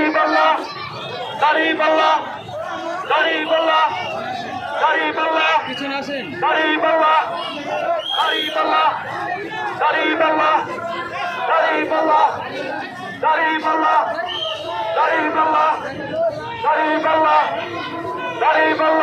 দাঁড়িপাল্লা দাঁড়িপাল্লা দাঁড়িপাল্লা পিছনে আসেন দাঁড়িপাল্লা দাঁড়িপাল্লা দাঁড়িপাল্লা দাঁড়িপাল্লা দাঁড়িপাল্লা দাঁড়িপাল্লা দাঁড়িপাল্লা দাঁড়িপাল্লা দাঁড়িপাল্লা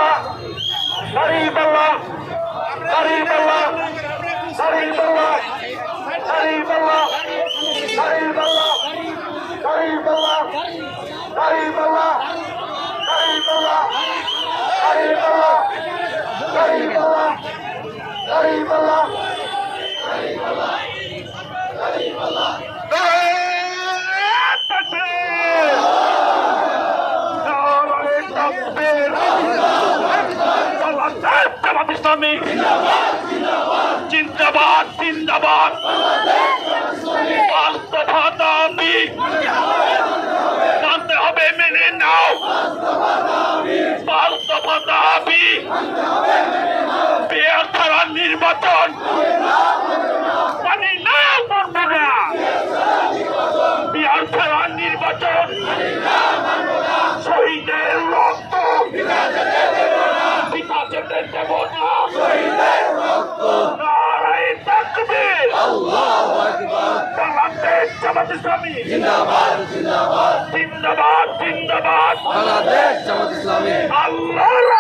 ইসলামী জিন্দাবাদ জিন্দাবাদ পাঁচ নির্বাচন। মানি না মানবো না বিয়ার ছাড়া নির্বাচন। শহীদের রক্ত। পিতা যেতে দেব না নারায় তাকবীর। বাংলাদেশ জামাত ইসলামী। জিন্দাবাদ জিন্দাবাদ। জিন্দাবাদ জিন্দাবাদ। বাংলাদেশ জামাত ইসলামী। আল্লাহ